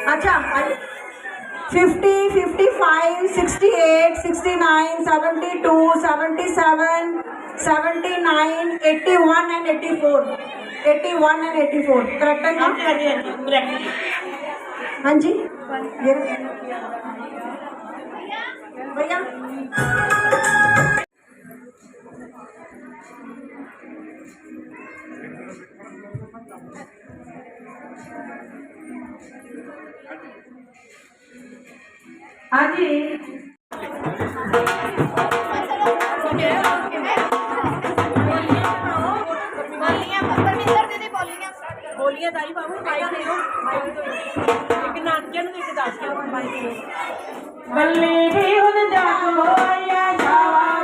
अच्छा fifty fifty five sixty eight sixty nine seventy two seventy seven seventy nine eighty one and eighty four Eighty one and eighty four correct है ਹਾਂਜੀ ਹਾਂਜੀ ਹਾਂਜੀ correct ਜੀ। हाँ जी ਦਾਈ ਬਾਬੂ ਮਾਈਕ ਦੇ ਇੱਕ ਨਾਨਕਿਆਂ ਨੂੰ ਇੱਕ ਦੱਸ ਕੇ ਮਾਈਕ ਦੇ ਬੱਲੇ ਵੀ ਹੁਣ ਜਾਗੋ ਆਇਆ, ਜਾਵਾ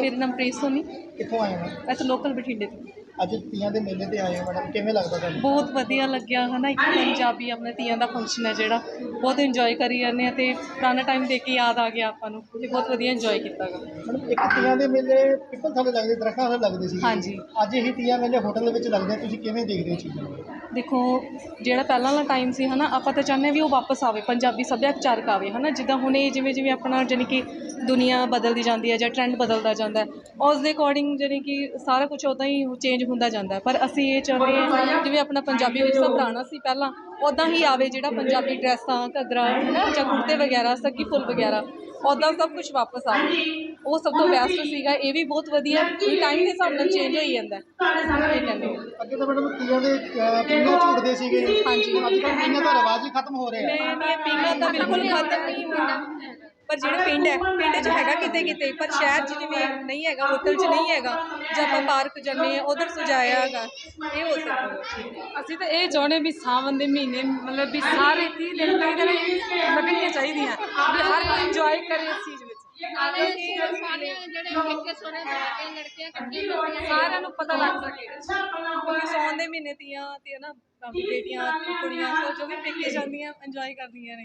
ਮੇਰਾ ਨਾਮ ਪ੍ਰੀਤ ਸੋਨੀ। ਕਿੱਥੋਂ ਆਏ ਹੋ? ਵੈਸੇ ਲੋਕਲ ਬਠਿੰਡੇ ਤੋਂ। ਅੱਜ ਤੀਆਂ ਦੇ ਮੇਲੇ ਤੇ ਆਏ ਹੋ ਮੈਡਮ ਕਿਵੇਂ ਲੱਗਦਾ ਤੁਹਾਨੂੰ? ਬਹੁਤ ਵਧੀਆ ਲੱਗਿਆ ਹਨਾ? ਇੱਕ ਪੰਜਾਬੀ ਆਪਣੇ ਤੀਆਂ ਦਾ ਫੰਕਸ਼ਨ ਹੈ ਜਿਹੜਾ। ਬਹੁਤ ਇੰਜੋਏ ਕਰੀ ਜਾਂਦੇ ਆ ਤੇ ਪੁਰਾਣਾ ਟਾਈਮ ਦੇਖ ਕੇ ਯਾਦ ਆ ਗਿਆ ਆਪਾਂ ਨੂੰ ਤੇ ਬਹੁਤ ਵਧੀਆ ਇੰਜੋਏ ਕੀਤਾ ਗਾ। ਮੈਡਮ ਇੱਕ ਤੀਆਂ ਦੇ ਮੇਲੇ ਪਿੱਪਲ ਥੱਲੇ ਲੱਗਦੇ ਦਰਖਤਾਂ ਥੱਲੇ ਲੱਗਦੇ ਸੀ ਹਾਂਜੀ। ਅੱਜ ਇਹ ਤੀਆਂ ਮੇਲੇ ਹੋਟਲ ਦੇ ਵਿੱਚ ਲੱਗਦੇ ਆ। ਤੁਸੀਂ ਕਿਵੇਂ ਦੇਖਦੇ ਹੋ ਚੀਜ਼ਾਂ? ਨੂੰ ਦੇਖੋ, ਜਿਹੜਾ ਪਹਿਲਾਂ ਵਾਲਾ ਟਾਈਮ ਸੀ ਹੈ ਨਾ ਆਪਾਂ ਤਾਂ ਚਾਹੁੰਦੇ ਹਾਂ ਵੀ ਉਹ ਵਾਪਸ ਆਵੇ, ਪੰਜਾਬੀ ਸੱਭਿਆਚਾਰਕ ਆਵੇ ਹੈ ਨਾ ਜਿੱਦਾਂ ਹੁਣ ਇਹ ਜਿਵੇਂ ਜਿਵੇਂ ਆਪਣਾ ਜਾਣੀ ਕਿ ਦੁਨੀਆ ਬਦਲਦੀ ਜਾਂਦੀ ਹੈ ਜਾਂ ਟ੍ਰੈਂਡ ਬਦਲਦਾ ਜਾਂਦਾ ਉਸ ਦੇ ਅਕੋਰਡਿੰਗ ਜਾਣੀ ਕਿ ਸਾਰਾ ਕੁਝ ਉਦਾਂ ਹੀ ਚੇਂਜ ਹੁੰਦਾ ਜਾਂਦਾ ਪਰ ਅਸੀਂ ਇਹ ਚਾਹੁੰਦੇ ਹਾਂ ਜਿਵੇਂ ਆਪਣਾ ਪੰਜਾਬੀ ਵਿਰਸਾ ਪੁਰਾਣਾ ਸੀ ਪਹਿਲਾਂ ਉਦਾਂ ਹੀ ਆਵੇ ਜਿਹੜਾ ਪੰਜਾਬੀ ਡਰੈਸਾਂ, ਘੱਗਰਾ ਹੈ ਨਾ ਜਾਂ ਕੁੜਤੇ ਵਗੈਰਾ, ਸੱਗੀ ਫੁੱਲ ਵਗੈਰਾ। ਉਦਾਂ ਸਭ ਕੁਝ ਵਾਪਸ ਆਵੇ ਉਹ ਸਭ ਤੋਂ ਬੈਸਟ ਸੀਗਾ ਇਹ ਵੀ ਬਹੁਤ ਵਧੀਆ ਟਾਈਮ ਦੇ ਹਿਸਾਬ ਨਾਲ ਚੇਂਜ ਹੋਈ ਜਾਂਦਾ। ਹੈ ਇਹ ਕਹਿੰਦੇ ਹਾਂ। ਅੱਗੇ ਤਾਂ ਮੈਡਮ ਤੀਆਂ ਦੇ ਪੀਂਘਾਂ ਝੂਟਦੇ ਸੀਗੇ। ਹਾਂਜੀ। ਅੱਜ ਕੱਲ੍ਹ ਪੀਂਘਾਂ ਦਾ ਰਿਵਾਜ ਹੀ ਖਤਮ ਹੋ ਰਿਹਾ। ਮੈਂ ਨਹੀਂ ਪੀਂਘਾਂ ਤਾਂ ਬਿਲਕੁਲ ਖਤਮ ਨਹੀਂ ਹੋਣਾ ਪਰ ਜਿਹੜੇ ਪਿੰਡ ਹੈ ਪਿੰਡ 'ਚ ਹੈਗਾ ਕਿਤੇ ਕਿਤੇ ਪਰ ਸ਼ਹਿਰ 'ਚ ਜਿਵੇਂ ਨਹੀਂ ਹੈਗਾ ਹੋਟਲ 'ਚ ਨਹੀਂ ਹੈਗਾ ਜਾਂ ਆਪਾਂ ਪਾਰਕ ਜਾਂਦੇ ਆ ਉਧਰ ਸਜਾਇਆ ਹੈਗਾ ਇਹ ਹੋ ਸਕਦਾ। ਅਸੀਂ ਤਾਂ ਇਹ ਚਾਹੁੰਦੇ ਵੀ ਸਾਵਨ ਦੇ ਮਹੀਨੇ ਮਤਲਬ ਵੀ ਸਾਰੇ ਤੀਹ ਦਿਨ ਕਈ ਦਿਨ ਲੱਗਣੀਆਂ ਚਾਹੀਦੀਆਂ। ਵੀ ਹਰ ਕੋਈ ਇੰਜੋਏ ਕਰੇ ਇਸ ਚੀਜ਼ ਵਿੱਚ। ਸਾਰਿਆਂ ਨੂੰ ਪਤਾ ਲੱਗ ਸਕੇ। ਕਿਉਂਕਿ ਸੌਣ ਦੇ ਮਹੀਨੇ ਤੀਆਂ ਤੇ ਨਾ ਬੇਟੀਆਂ ਕੁੜੀਆਂ ਜੋ ਵੀ ਪੇਕੇ ਜਾਂਦੀਆਂ ਇੰਜੋਏ ਕਰਦੀਆਂ ਨੇ।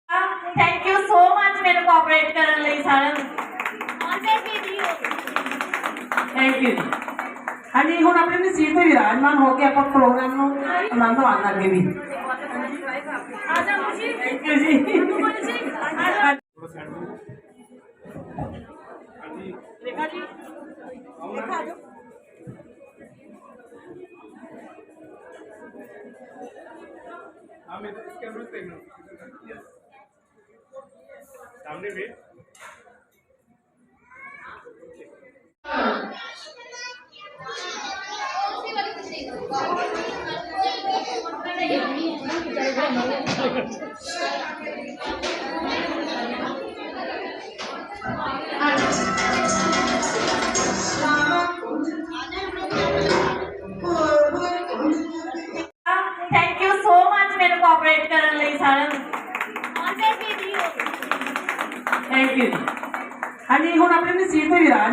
ਯੂ ਸੋ ਮਚ ਮੈਨੂੰ ਕੋਆਪਰੇਟ ਕਰਨ ਲਈ ਸਾਰਿਆਂ ਨੂੰ। ਥੈਂਕ ਯੂ ਹਾਂਜੀ ਹੁਣ ਆਪਣੀ ਆਪਣੀ ਸੀਟ ਤੇ ਵਿਰਾਜਮਾਨ ਹੋ ਕੇ ਆਪਾਂ ਪ੍ਰੋਗਰਾਮ ਨੂੰ ਆਨੰਦ ਮਾਣਨ ਅੱਗੇ ਵੀ। ਥੈਂਕ ਯੂ ਜੀ। ਰੇਖਾ ਜੀ ਰੇਖਾ ਆ ਜਾਓ सामने में ਥੈਂਕ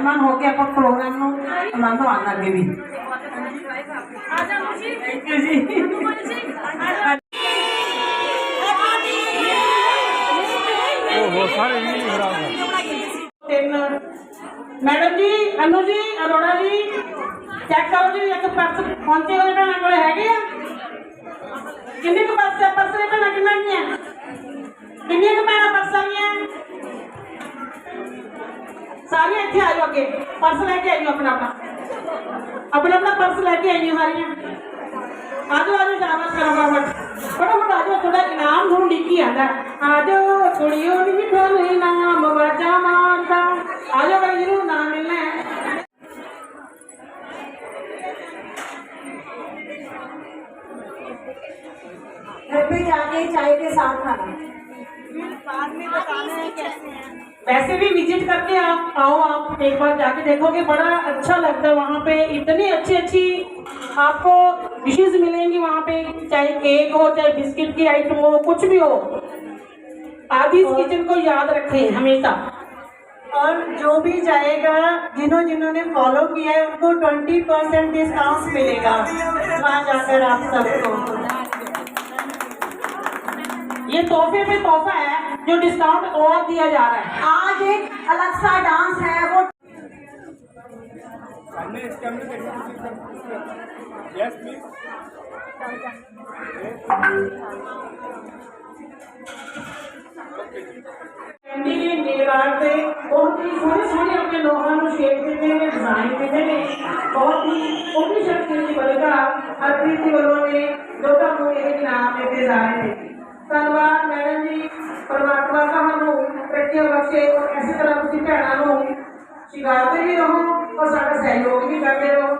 ਸੀਟ ਹੋ ਕੇ ਆਪਾਂ ਪ੍ਰੋਗਰਾਮ ਨੂੰ ਆਨੰਦ ਮਾਣਨਾ ਅੱਗੇ ਵੀ। ਥੈਂਕ ਯੂ ਜੀ ਉਹ ਸਾਰੇ ਵੀ ਖਰਾਬ ਤਿੰਨ। ਮੈਡਮ ਜੀ, ਅਨੂ ਜੀ, ਅਰੋੜਾ ਜੀ, ਚੈੱਕ ਕਰੋ ਜੀ, ਇੱਕ ਪਰਸ ਪਹੁੰਚੇ ਹੋਏ ਭੈਣਾਂ ਕੋਲ ਹੈਗੇ ਆ। ਕਿੰਨੇ ਕੁ ਪਰਸ ਆ? ਪਰਸ ਦੇ ਭੈਣਾਂ ਕਿੰਨਾ ਗਈਆਂ ਕਿੰਨੀਆਂ ਕੁ सारियाँ इतने आयो अगे पर्स लैके आई अपना अपना। अपना अपना पर्स लेके आइयो सारियाँ आज आज जावत करो फटाफट फटाफट आज थोड़ा इनाम ढूंढ की आना आज कुड़ियों ने भी मानता आज भाई ज़रूर नाम मिलना है। चाय के साथ खाना। बाद में बताना है कैसे हैं। वैसे भी विज़िट करके आप आओ आप एक बार जाके देखोगे बड़ा अच्छा लगता है वहाँ पे। इतनी अच्छी अच्छी आपको डिशेज मिलेंगी वहाँ पे चाहे केक हो चाहे बिस्किट की आइटम हो कुछ भी हो। आप इस किचन को याद रखें हमेशा। और जो भी जाएगा जिन्हों जिन्होंने फॉलो किया है उनको ट्वेंटी परसेंट डिस्काउंट मिलेगा। वहाँ जाकर आप सबको। ये तोहफे पे तोहफा है। जो डिस्काउंट और दिया जा रहा है। आज एक अलग सा डांस है वो बहुत ही सोने सोने अपने लोगों शेप देते हैं डिज़ाइन देते हैं। बहुत ही उन्नीस शक्ति की बलकर हरप्रीत सिंह ने दो का मुझे नाम लेते जा रहे थे ਧੰਨਵਾਦ ਮੈਡਮ ਜੀ। ਪਰਮਾਤਮਾ ਤੁਹਾਨੂੰ ਰੱਖੇ ਬਖਸ਼ੇ। ਔਰ ਇਸੇ ਤਰ੍ਹਾਂ ਤੁਸੀਂ ਭੈਣਾਂ ਨੂੰ ਸ਼ਿੰਗਾਰਦੇ ਵੀ ਰਹੋ ਔਰ ਸਾਡਾ ਸਹਿਯੋਗ ਵੀ ਕਰਦੇ ਰਹੋ।